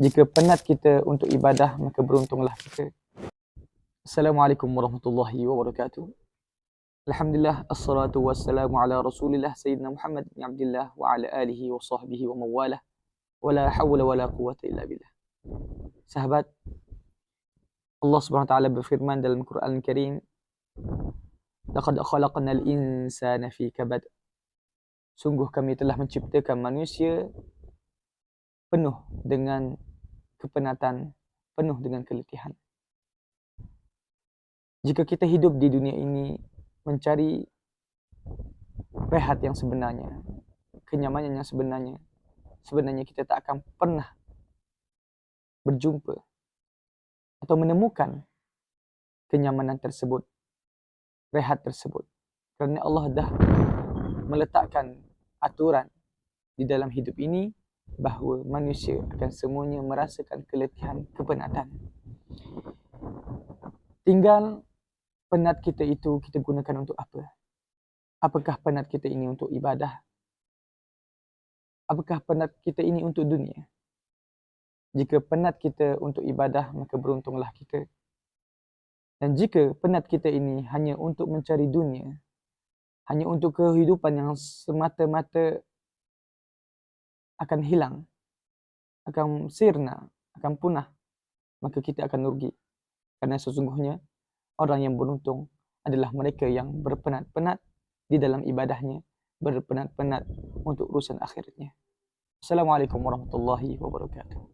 Jika penat kita untuk ibadah, maka beruntunglah kita. Assalamualaikum warahmatullahi wabarakatuh. Alhamdulillah, assalatu wassalamu ala rasulillah Sayyidina Muhammad bin Abdullah wa ala alihi wa sahbihi wa mawalah. Wa la hawla wa la quwata illa billah. Sahabat, Allah subhanahu wa ta'ala berfirman dalam Quran Al-Karim, Laqad khalaqnal insana fi kabad. Sungguh kami telah menciptakan manusia penuh dengan kepenatan, penuh dengan keletihan. Jika kita hidup di dunia ini mencari rehat yang sebenarnya, kenyamanan yang sebenarnya, sebenarnya kita tak akan pernah berjumpa atau menemukan kenyamanan tersebut, rehat tersebut. Kerana Allah dah meletakkan aturan di dalam hidup ini bahawa manusia akan semuanya merasakan keletihan, kepenatan. Tinggal penat kita itu kita gunakan untuk apa? Apakah penat kita ini untuk ibadah? Apakah penat kita ini untuk dunia? Jika penat kita untuk ibadah, maka beruntunglah kita. Dan jika penat kita ini hanya untuk mencari dunia, hanya untuk kehidupan yang semata-mata akan hilang, akan sirna, akan punah, maka kita akan rugi. Karena sesungguhnya orang yang beruntung adalah mereka yang berpenat-penat di dalam ibadahnya, berpenat-penat untuk urusan akhiratnya. Assalamualaikum warahmatullahi wabarakatuh.